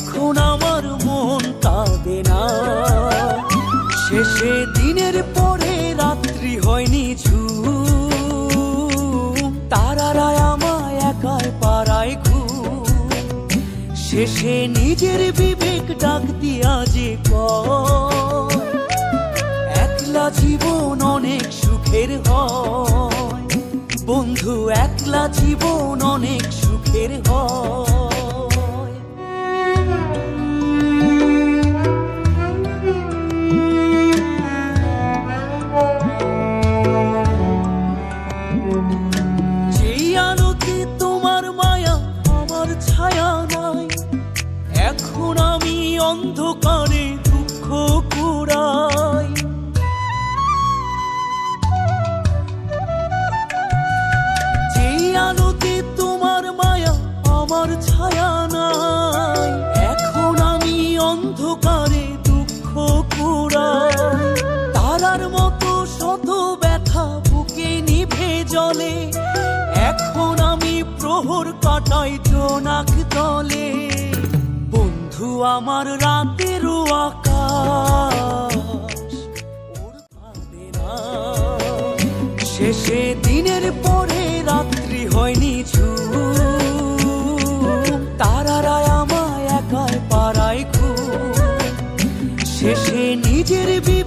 এখন আমার মন কাঁদে না। শেষে দিনের পরে রাত্রি হয়নি ছু তারারা আমায় একাই পাড়ায় ঘুম শেষে নিজের বিবেক ডাক দিয়া যে একলা জীবন অনেক সুখের হয়। বন্ধু, একলা জীবন অনেক সুখের হয়। এখন আমি অন্ধকারে দুঃখ কুড়াই। তোমার মায়া, আমার ছায়া নাই, এখন আমি অন্ধকারে দুঃখ মতো ব্যথা বুকে নিভে জলে, এখন আমি প্রহর কাটাই জোনাক দলে বন্ধু, আমার রাতের আকাশ শেষে দিনের পরে রাত্রি হয়নি ছু তারারা আমায় একাই পাড়ায় খু শেষে নিজের বি